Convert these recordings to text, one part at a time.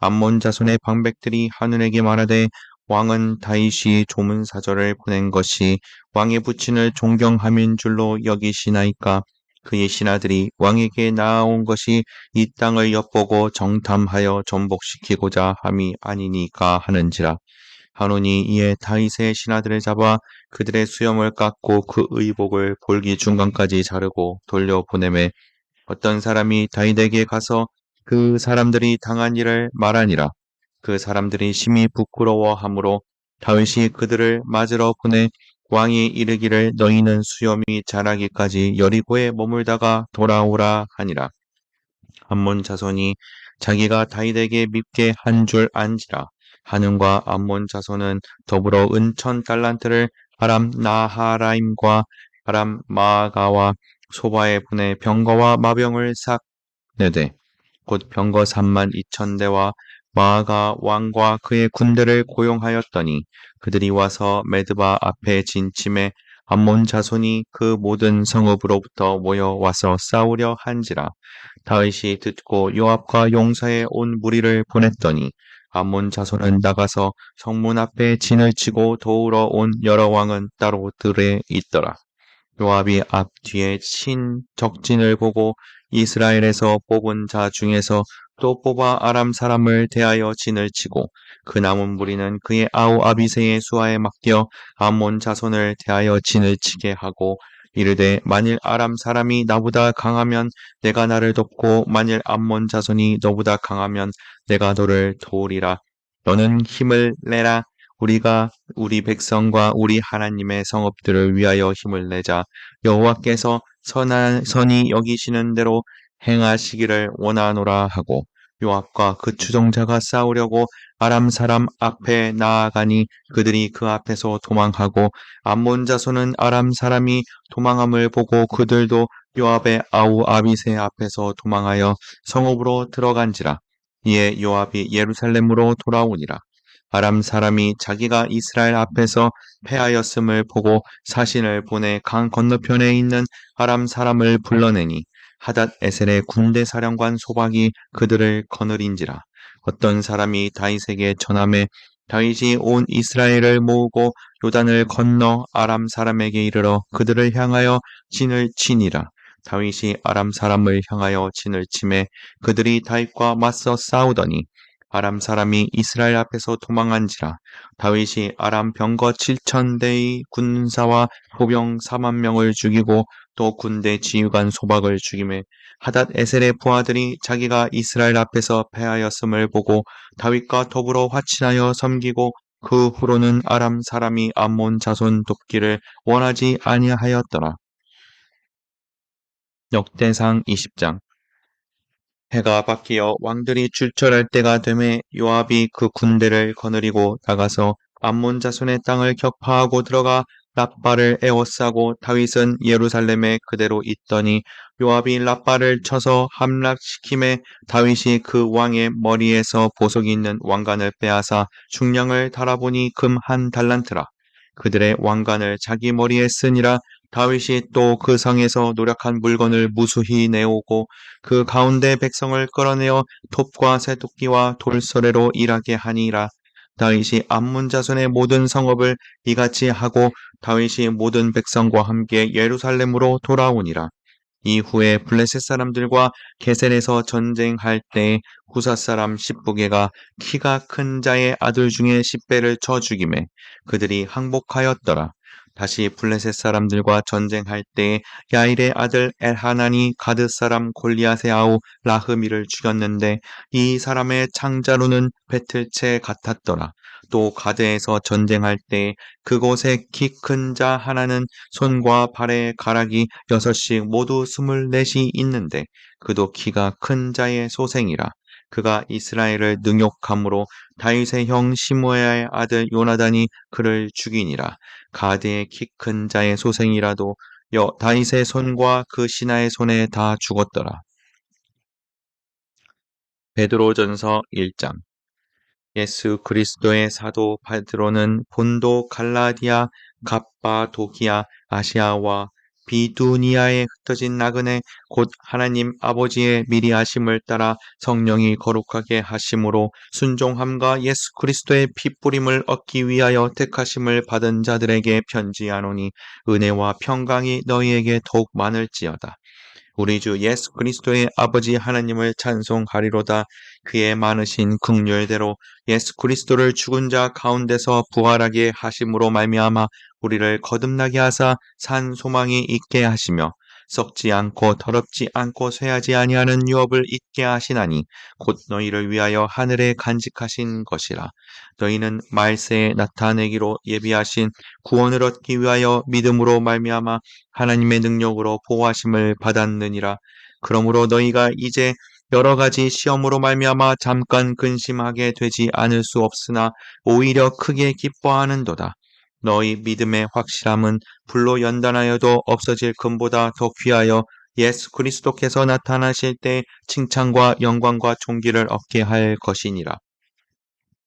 암몬 자손의 방백들이 하늘에게 말하되 왕은 다윗이 조문 사절을 보낸 것이 왕의 부친을 존경함인 줄로 여기시나이까? 그의 신하들이 왕에게 나아온 것이 이 땅을 엿보고 정탐하여 전복시키고자 함이 아니니까 하는지라. 하노니 이에 다윗의 신하들을 잡아 그들의 수염을 깎고 그 의복을 볼기 중간까지 자르고 돌려보내매 어떤 사람이 다윗에게 가서 그 사람들이 당한 일을 말하니라. 그 사람들이 심히 부끄러워하므로 다윗이 그들을 맞으러 보내 왕이 이르기를 너희는 수염이 자라기까지 여리고에 머물다가 돌아오라 하니라. 암몬 자손이 자기가 다윗에게 밉게 한 줄 안지라. 하는과 암몬 자손은 더불어 은천 달란트를 아람 나하라임과 아람 마아가와 소바에 보내 병거와 마병을 싹 내되 곧 병거 3만 2천 대와 마아가 왕과 그의 군대를 고용하였더니 그들이 와서 메드바 앞에 진침에 암몬 자손이 그 모든 성읍으로부터 모여 와서 싸우려 한지라 다윗이 듣고 요압과 용사의 온 무리를 보냈더니 암몬 자손은 나가서 성문 앞에 진을 치고 도우러 온 여러 왕은 따로 들에 있더라. 요압이 앞 뒤에 친 적진을 보고 이스라엘에서 뽑은 자 중에서 또 뽑아 아람 사람을 대하여 진을 치고 그 남은 무리는 그의 아우 아비세의 수하에 맡겨 암몬 자손을 대하여 진을 치게 하고 이르되 만일 아람 사람이 나보다 강하면 내가 나를 돕고 만일 암몬 자손이 너보다 강하면 내가 너를 도우리라. 너는 힘을 내라. 우리가 우리 백성과 우리 하나님의 성읍들을 위하여 힘을 내자. 여호와께서 선한 선이 여기시는 대로 행하시기를 원하노라 하고 요압과 그 추종자가 싸우려고 아람 사람 앞에 나아가니 그들이 그 앞에서 도망하고 암몬 자손은 아람 사람이 도망함을 보고 그들도 요압의 아우 아비세 앞에서 도망하여 성읍으로 들어간지라. 이에 요압이 예루살렘으로 돌아오니라 아람 사람이 자기가 이스라엘 앞에서 패하였음을 보고 사신을 보내 강 건너편에 있는 아람 사람을 불러내니 하닷 에셀의 군대 사령관 소박이 그들을 거느린지라. 어떤 사람이 다윗에게 전함에 다윗이 온 이스라엘을 모으고 요단을 건너 아람 사람에게 이르러 그들을 향하여 진을 치니라. 다윗이 아람 사람을 향하여 진을 치매 그들이 다윗과 맞서 싸우더니 아람 사람이 이스라엘 앞에서 도망한지라 다윗이 아람 병거 7천 대의 군사와 보병 4만 명을 죽이고 또 군대 지휘관 소박을 죽임에 하닷 에셀의 부하들이 자기가 이스라엘 앞에서 패하였음을 보고 다윗과 더불어 화친하여 섬기고 그 후로는 아람 사람이 암몬 자손 돕기를 원하지 아니하였더라. 역대상 20장 해가 바뀌어 왕들이 출철할 때가 되매 요압이 그 군대를 거느리고 나가서 암몬 자손의 땅을 격파하고 들어가 라빠를 에워싸고 다윗은 예루살렘에 그대로 있더니 요압이 라빠를 쳐서 함락시킴에 다윗이 그 왕의 머리에서 보석이 있는 왕관을 빼앗아 중량을 달아보니 금 한 달란트라. 그들의 왕관을 자기 머리에 쓰니라 다윗이 또그 성에서 노력한 물건을 무수히 내오고 그 가운데 백성을 끌어내어 톱과 새토끼와 돌서래로 일하게 하니라. 다윗이 암문 자손의 모든 성읍을 이같이 하고 다윗이 모든 백성과 함께 예루살렘으로 돌아오니라. 이후에 블레셋 사람들과 게셀에서 전쟁할 때 구사 사람 십부게가 키가 큰 자의 아들 중에 십배를 쳐 죽임에 그들이 항복하였더라. 다시 블레셋 사람들과 전쟁할 때 야일의 아들 엘하난이 가드 사람 골리앗의 아우 라흐미를 죽였는데 이 사람의 창자로는 배틀채 같았더라. 또 가드에서 전쟁할 때 그곳에 키큰 자 하나는 손과 발에 가락이 여섯씩 모두 스물넷이 있는데 그도 키가 큰 자의 소생이라. 그가 이스라엘을 능욕함으로 다윗의 형 시므야의 아들 요나단이 그를 죽이니라. 가드의 키 큰 자의 소생이라도 여 다윗의 손과 그 신하의 손에 다 죽었더라. 베드로전서 1장 예수 그리스도의 사도 바드로는 본도 갈라디아 갑바도기아 아시아와 비두니아에 흩어진 나그네 곧 하나님 아버지의 미리 하심을 따라 성령이 거룩하게 하심으로 순종함과 예수 그리스도의 핏부림을 얻기 위하여 택하심을 받은 자들에게 편지하노니 은혜와 평강이 너희에게 더욱 많을지어다. 우리 주 예수 그리스도의 아버지 하나님을 찬송하리로다. 그의 많으신 긍휼대로 예수 그리스도를 죽은 자 가운데서 부활하게 하심으로 말미암아 우리를 거듭나게 하사 산 소망이 있게 하시며 썩지 않고 더럽지 않고 쇠하지 아니하는 유업을 잊게 하시나니 곧 너희를 위하여 하늘에 간직하신 것이라 너희는 말세에 나타내기로 예비하신 구원을 얻기 위하여 믿음으로 말미암아 하나님의 능력으로 보호하심을 받았느니라 그러므로 너희가 이제 여러 가지 시험으로 말미암아 잠깐 근심하게 되지 않을 수 없으나 오히려 크게 기뻐하는도다. 너희 믿음의 확실함은 불로 연단하여도 없어질 금보다 더 귀하여 예수 그리스도께서 나타나실 때 칭찬과 영광과 존귀를 얻게 할 것이니라.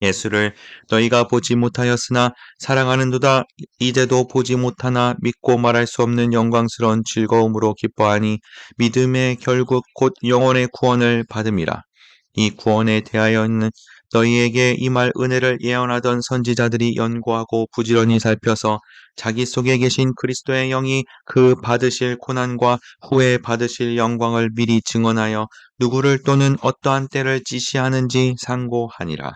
예수를 너희가 보지 못하였으나 사랑하는도다 이제도 보지 못하나 믿고 말할 수 없는 영광스러운 즐거움으로 기뻐하니 믿음의 결국 곧 영혼의 구원을 받음이라. 이 구원에 대하여는 너희에게 이말 은혜를 예언하던 선지자들이 연구하고 부지런히 살펴서 자기 속에 계신 그리스도의 영이 그 받으실 고난과 후에 받으실 영광을 미리 증언하여 누구를 또는 어떠한 때를 지시하는지 상고하니라.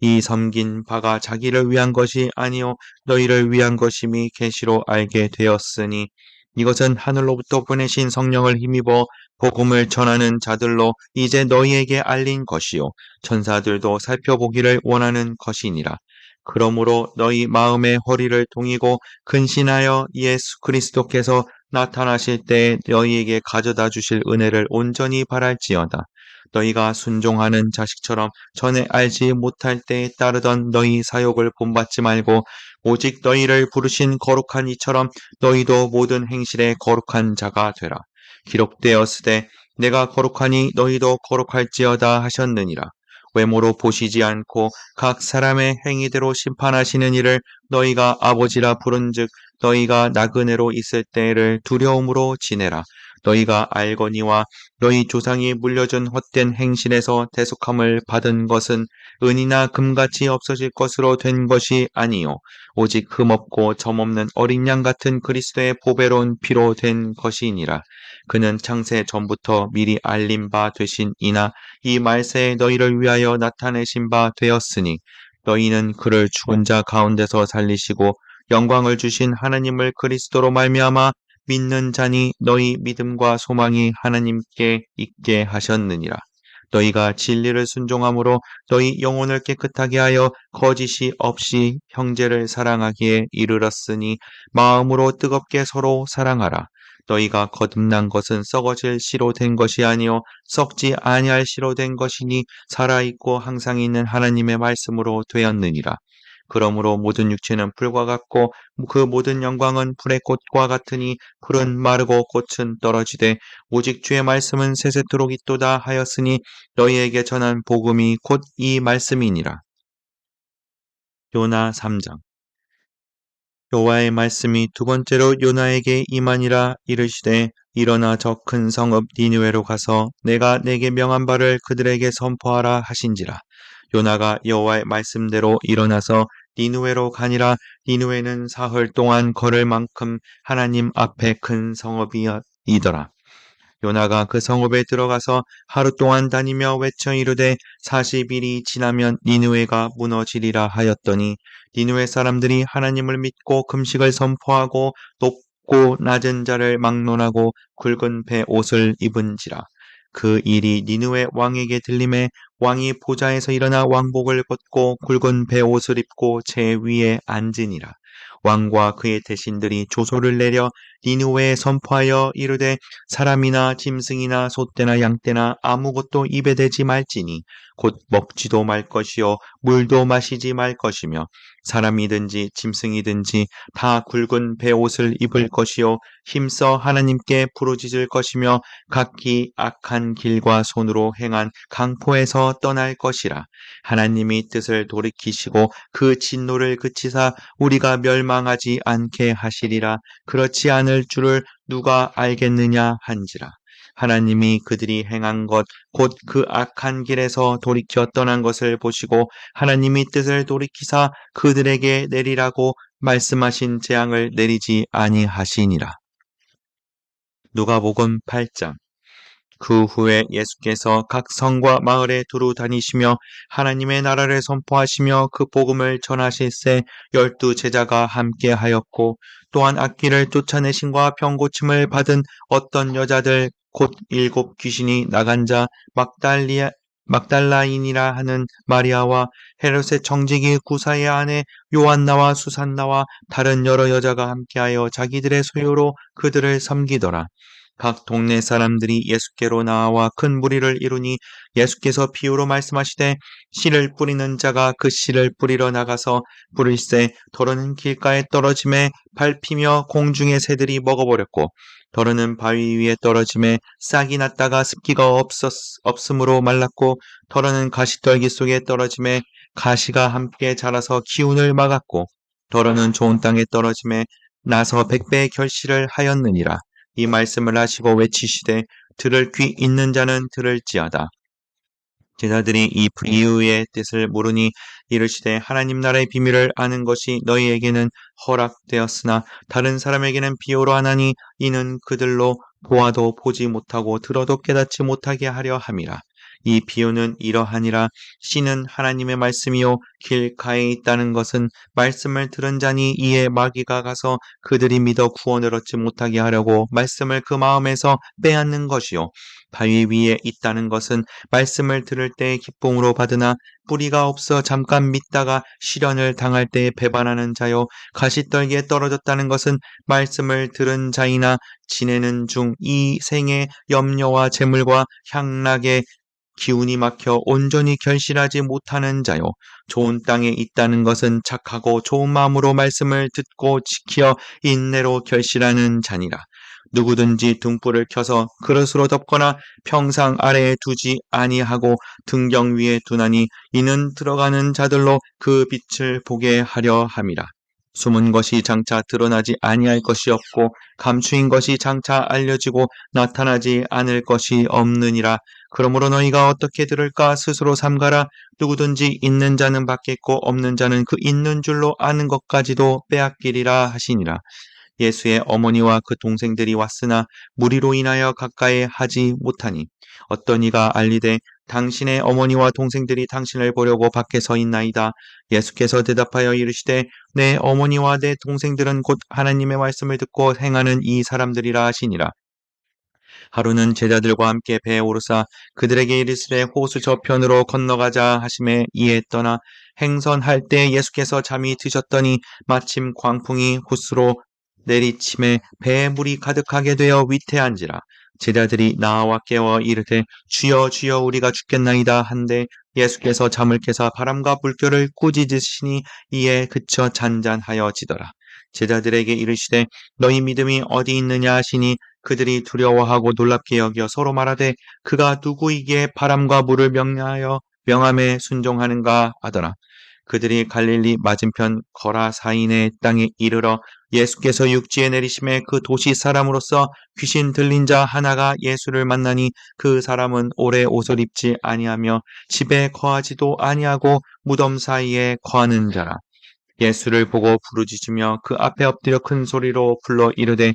이 섬긴 바가 자기를 위한 것이 아니요 너희를 위한 것임이 계시로 알게 되었으니 이것은 하늘로부터 보내신 성령을 힘입어 복음을 전하는 자들로 이제 너희에게 알린 것이요 천사들도 살펴보기를 원하는 것이니라. 그러므로 너희 마음의 허리를 동이고 근신하여 예수 그리스도께서 나타나실 때 너희에게 가져다 주실 은혜를 온전히 바랄지어다. 너희가 순종하는 자식처럼 전에 알지 못할 때에 따르던 너희 사욕을 본받지 말고 오직 너희를 부르신 거룩한 이처럼 너희도 모든 행실에 거룩한 자가 되라. 기록되었으되 내가 거룩하니 너희도 거룩할지어다 하셨느니라. 외모로 보시지 않고 각 사람의 행위대로 심판하시는 이를 너희가 아버지라 부른즉 너희가 나그네로 있을 때를 두려움으로 지내라. 너희가 알거니와 너희 조상이 물려준 헛된 행실에서 대속함을 받은 것은 은이나 금같이 없어질 것으로 된 것이 아니요. 오직 흠없고 점없는 어린 양 같은 그리스도의 보배로운 피로 된 것이니라. 그는 창세 전부터 미리 알림 바 되신 이나 이 말세에 너희를 위하여 나타내신 바 되었으니 너희는 그를 죽은 자 가운데서 살리시고 영광을 주신 하나님을 그리스도로 말미암아 믿는 자니 너희 믿음과 소망이 하나님께 있게 하셨느니라. 너희가 진리를 순종함으로 너희 영혼을 깨끗하게 하여 거짓이 없이 형제를 사랑하기에 이르렀으니 마음으로 뜨겁게 서로 사랑하라. 너희가 거듭난 것은 썩어질 씨로 된 것이 아니요 썩지 아니할 씨로 된 것이니 살아있고 항상 있는 하나님의 말씀으로 되었느니라. 그러므로 모든 육체는 불과 같고 그 모든 영광은 불의 꽃과 같으니 풀은 마르고 꽃은 떨어지되 오직 주의 말씀은 세세토록 있도다 하였으니 너희에게 전한 복음이 곧 이 말씀이니라. 요나 3장 여호와의 말씀이 두 번째로 요나에게 임하니라 이르시되 일어나 저 큰 성읍 니느웨로 가서 내가 내게 명한 바를 그들에게 선포하라 하신지라 요나가 여호와의 말씀대로 일어나서 니누웨로 가니라 니누웨는 사흘 동안 걸을 만큼 하나님 앞에 큰 성읍이더라. 요나가 그 성읍에 들어가서 하루 동안 다니며 외쳐 이르되 40일이 지나면 니누웨가 무너지리라 하였더니 니누웨 사람들이 하나님을 믿고 금식을 선포하고 높고 낮은 자를 막론하고 굵은 배 옷을 입은지라 그 일이 니누의 왕에게 들림에 왕이 보좌에서 일어나 왕복을 벗고 굵은 배옷을 입고 제 위에 앉으니라. 왕과 그의 대신들이 조소를 내려 니누웨에 선포하여 이르되 사람이나 짐승이나 소떼나 양떼나 아무것도 입에 대지 말지니 곧 먹지도 말 것이요 물도 마시지 말 것이며 사람이든지 짐승이든지 다 굵은 베옷을 입을 것이요. 힘써 하나님께 부르짖을 것이며 각기 악한 길과 손으로 행한 강포에서 떠날 것이라. 하나님이 뜻을 돌이키시고 그 진노를 그치사 우리가 멸망하지 않게 하시리라. 그렇지 않을 줄을 누가 알겠느냐 한지라 하나님이 그들이 행한 것 곧 그 악한 길에서 돌이켜 떠난 것을 보시고 하나님이 뜻을 돌이키사 그들에게 내리라고 말씀하신 재앙을 내리지 아니하시니라. 누가복음 8장 그 후에 예수께서 각 성과 마을에 두루 다니시며 하나님의 나라를 선포하시며 그 복음을 전하실세 열두 제자가 함께 하였고 또한 악기를 쫓아내신과 병고침을 받은 어떤 여자들 곧 일곱 귀신이 나간 자 막달리아 막달라인이라 하는 마리아와 헤롯의 정직이 구사의 아내 요한나와 수산나와 다른 여러 여자가 함께하여 자기들의 소유로 그들을 섬기더라. 각 동네 사람들이 예수께로 나와 큰 무리를 이루니 예수께서 비유로 말씀하시되 씨를 뿌리는 자가 그 씨를 뿌리러 나가서 뿌릴새 더러는 길가에 떨어짐에 밟히며 공중의 새들이 먹어버렸고 더러는 바위 위에 떨어짐에 싹이 났다가 습기가 없었, 없으므로 말랐고 더러는 가시떨기 속에 떨어짐에 가시가 함께 자라서 기운을 막았고 더러는 좋은 땅에 떨어짐에 나서 백배의 결실을 하였느니라. 이 말씀을 하시고 외치시되 들을 귀 있는 자는 들을지어다. 제자들이 이 비유의 뜻을 모르니 이르시되 하나님 나라의 비밀을 아는 것이 너희에게는 허락되었으나 다른 사람에게는 비유로 하나니 이는 그들로 보아도 보지 못하고 들어도 깨닫지 못하게 하려 함이라. 이 비유는 이러하니라 씨는 하나님의 말씀이요 길가에 있다는 것은 말씀을 들은 자니 이에 마귀가 가서 그들이 믿어 구원을 얻지 못하게 하려고 말씀을 그 마음에서 빼앗는 것이요 바위 위에 있다는 것은 말씀을 들을 때 기쁨으로 받으나 뿌리가 없어 잠깐 믿다가 시련을 당할 때 배반하는 자요 가시떨기에 떨어졌다는 것은 말씀을 들은 자이나 지내는 중 이 생의 염려와 재물과 향락에 기운이 막혀 온전히 결실하지 못하는 자요. 좋은 땅에 있다는 것은 착하고 좋은 마음으로 말씀을 듣고 지켜 인내로 결실하는 자니라. 누구든지 등불을 켜서 그릇으로 덮거나 평상 아래에 두지 아니하고 등경 위에 두나니 이는 들어가는 자들로 그 빛을 보게 하려 함이라. 숨은 것이 장차 드러나지 아니할 것이 없고 감추인 것이 장차 알려지고 나타나지 않을 것이 없느니라. 그러므로 너희가 어떻게 들을까 스스로 삼가라. 누구든지 있는 자는 받겠고 없는 자는 그 있는 줄로 아는 것까지도 빼앗기리라 하시니라. 예수의 어머니와 그 동생들이 왔으나 무리로 인하여 가까이 하지 못하니 어떤 이가 알리되 당신의 어머니와 동생들이 당신을 보려고 밖에 서 있나이다. 예수께서 대답하여 이르시되 내 어머니와 내 동생들은 곧 하나님의 말씀을 듣고 행하는 이 사람들이라 하시니라. 하루는 제자들과 함께 배에 오르사 그들에게 이르시되 호수 저편으로 건너가자 하심에 이에 떠나 행선할 때 예수께서 잠이 드셨더니 마침 광풍이 호수로 내리침에 배에 물이 가득하게 되어 위태한지라 제자들이 나와 깨워 이르되 주여 주여 우리가 죽겠나이다 한데 예수께서 잠을 깨사 바람과 물결을 꾸짖으시니 이에 그쳐 잔잔하여지더라. 제자들에게 이르시되 너희 믿음이 어디 있느냐 하시니 그들이 두려워하고 놀랍게 여겨 서로 말하되 그가 누구이기에 바람과 물을 명하여 명함에 순종하는가 하더라. 그들이 갈릴리 맞은편 거라사인의 땅에 이르러 예수께서 육지에 내리심에 그 도시 사람으로서 귀신 들린 자 하나가 예수를 만나니 그 사람은 오래 옷을 입지 아니하며 집에 거하지도 아니하고 무덤 사이에 거하는 자라. 예수를 보고 부르짖으며 그 앞에 엎드려 큰 소리로 불러 이르되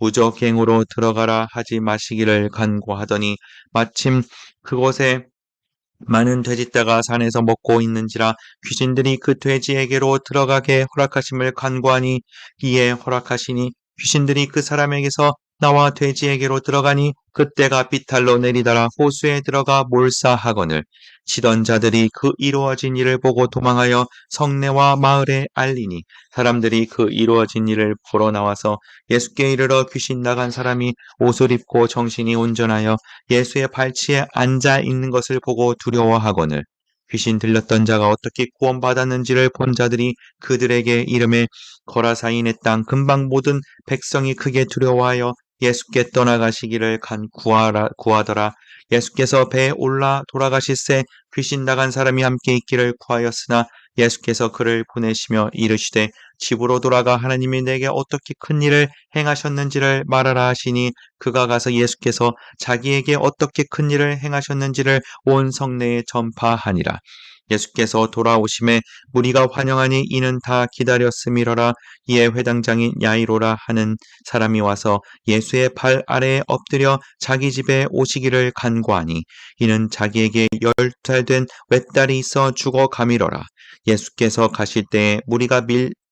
무적행으로 들어가라 하지 마시기를 간구하더니 마침 그곳에 많은 돼지떼가 산에서 먹고 있는지라 귀신들이 그 돼지에게로 들어가게 허락하심을 간구하니 이에 허락하시니 귀신들이 그 사람에게서 나와 돼지에게로 들어가니 그때가 비탈로 내리더라. 호수에 들어가 몰사하거늘. 치던 자들이 그 이루어진 일을 보고 도망하여 성내와 마을에 알리니 사람들이 그 이루어진 일을 보러 나와서 예수께 이르러 귀신 나간 사람이 옷을 입고 정신이 온전하여 예수의 발치에 앉아 있는 것을 보고 두려워하거늘. 귀신 들렸던 자가 어떻게 구원받았는지를 본 자들이 그들에게 이름에 거라사인의 땅 근방 모든 백성이 크게 두려워하여 예수께 떠나가시기를 간 구하라, 구하더라. 예수께서 배에 올라 돌아가실새 귀신 나간 사람이 함께 있기를 구하였으나 예수께서 그를 보내시며 이르시되 집으로 돌아가 하나님이 내게 어떻게 큰 일을 행하셨는지를 말하라 하시니 그가 가서 예수께서 자기에게 어떻게 큰 일을 행하셨는지를 온 성내에 전파하니라. 예수께서 돌아오심에 무리가 환영하니 이는 다 기다렸음이러라 이에 회당장인 야이로라 하는 사람이 와서 예수의 발 아래에 엎드려 자기 집에 오시기를 간구하니 이는 자기에게 열 살 된 외딸이 있어 죽어 가미러라 예수께서 가실 때에 무리가 밀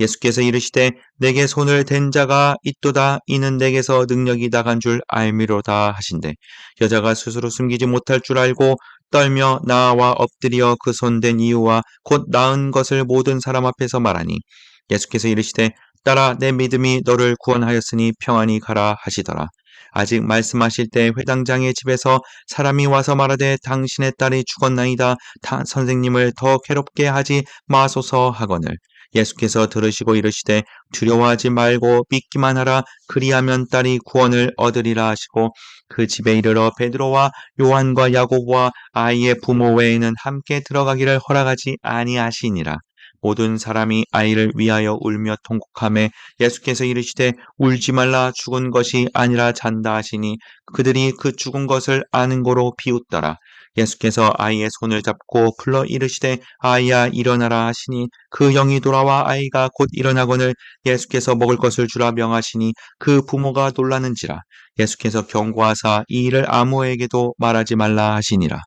예수께서 이르시되 내게 손을 댄 자가 있도다 이는 내게서 능력이 나간 줄 알미로다 하신대 여자가 스스로 숨기지 못할 줄 알고 떨며 나와 엎드려 그 손댄 이유와 곧 나은 것을 모든 사람 앞에서 말하니 예수께서 이르시되 따라 내 믿음이 너를 구원하였으니 평안히 가라 하시더라. 아직 말씀하실 때 회당장의 집에서 사람이 와서 말하되 당신의 딸이 죽었나이다. 다 선생님을 더 괴롭게 하지 마소서 하거늘. 예수께서 들으시고 이르시되 두려워하지 말고 믿기만 하라. 그리하면 딸이 구원을 얻으리라 하시고 그 집에 이르러 베드로와 요한과 야고보와 아이의 부모 외에는 함께 들어가기를 허락하지 아니하시니라. 모든 사람이 아이를 위하여 울며 통곡함에 예수께서 이르시되 울지 말라. 죽은 것이 아니라 잔다 하시니 그들이 그 죽은 것을 아는 고로 비웃더라 예수께서 아이의 손을 잡고 불러 이르시되 아이야 일어나라 하시니 그 영이 돌아와 아이가 곧 일어나거늘 예수께서 먹을 것을 주라 명하시니 그 부모가 놀라는지라. 예수께서 경고하사 이 일을 아무에게도 말하지 말라 하시니라